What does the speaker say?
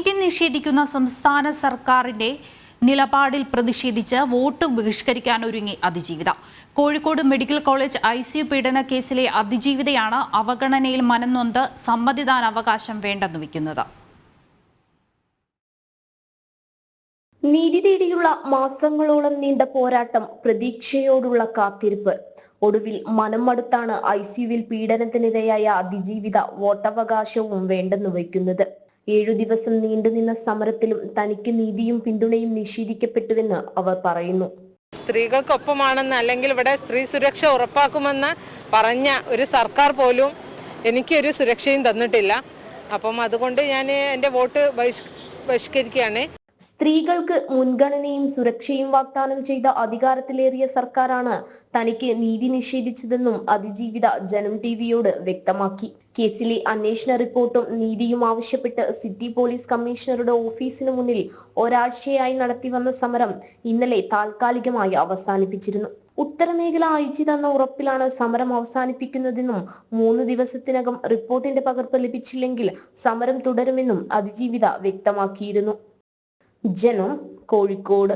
നീതി നിഷേധിക്കുന്ന സംസ്ഥാന സർക്കാരിന്റെ നിലപാടിൽ പ്രതിഷേധിച്ച് വോട്ട് ബഹിഷ്കരിക്കാൻ ഒരുങ്ങി അതിജീവിത. Kozhikode medical college I C പീഡന കേസിലെ അതിജീവിതയാണ് അവഗണനയിൽ മനംനൊന്ത് സമ്മതിദാനാവകാശം വേണ്ടെന്ന് വയ്ക്കുന്നത്. നീതി തേടിയുള്ള മാസങ്ങളോളം നീണ്ട പോരാട്ടം പ്രതീക്ഷയോടുള്ള കാത്തിരിപ്പ്. ഒടുവിൽ മനം മടുത്താണ് ഐ സിയുവിൽ പീഡനത്തിനിരയായ അതിജീവിത വോട്ടവകാശവും വേണ്ടെന്ന് വയ്ക്കുന്നത്. ഏഴു ദിവസം നീണ്ടുനിന്ന സമരത്തിലും തനിക്ക് നീതിയും പിന്തുണയും നിഷേധിക്കപ്പെട്ടുവെന്ന് അവർ പറയുന്നു. സ്ത്രീകൾക്കൊപ്പമാണെന്ന് അല്ലെങ്കിൽ ഇവിടെ സ്ത്രീ സുരക്ഷ ഉറപ്പാക്കുമെന്ന് പറഞ്ഞ ഒരു സർക്കാർ പോലും എനിക്കൊരു സുരക്ഷയും തന്നിട്ടില്ല. അപ്പം അതുകൊണ്ട് ഞാൻ എന്റെ വോട്ട് ബഹിഷ് ബഹിഷ്കരിക്കുകയാണ്. സ്ത്രീകൾക്ക് മുൻഗണനയും സുരക്ഷയും വാഗ്ദാനം ചെയ്ത അധികാരത്തിലേറിയ സർക്കാരാണ് തനിക്ക് നീതി നിഷേധിച്ചതെന്നും അതിജീവിത ജനം ടിവിയോട് വ്യക്തമാക്കി. കേസിലെ അന്വേഷണ റിപ്പോർട്ടും നീതിയും ആവശ്യപ്പെട്ട് സിറ്റി പോലീസ് കമ്മീഷണറുടെ ഓഫീസിന് മുന്നിൽ ഒരാഴ്ചയായി നടത്തിവന്ന സമരം ഇന്നലെ താൽക്കാലികമായി അവസാനിപ്പിച്ചിരുന്നു. ഉത്തരമേഖല അയച്ചു തന്ന ഉറപ്പിലാണ് സമരം അവസാനിപ്പിക്കുന്നതെന്നും മൂന്ന് ദിവസത്തിനകം റിപ്പോർട്ടിന്റെ പകർപ്പ് ലഭിച്ചില്ലെങ്കിൽ സമരം തുടരുമെന്നും അതിജീവിത വ്യക്തമാക്കിയിരുന്നു. ജനം കോഴിക്കോട്.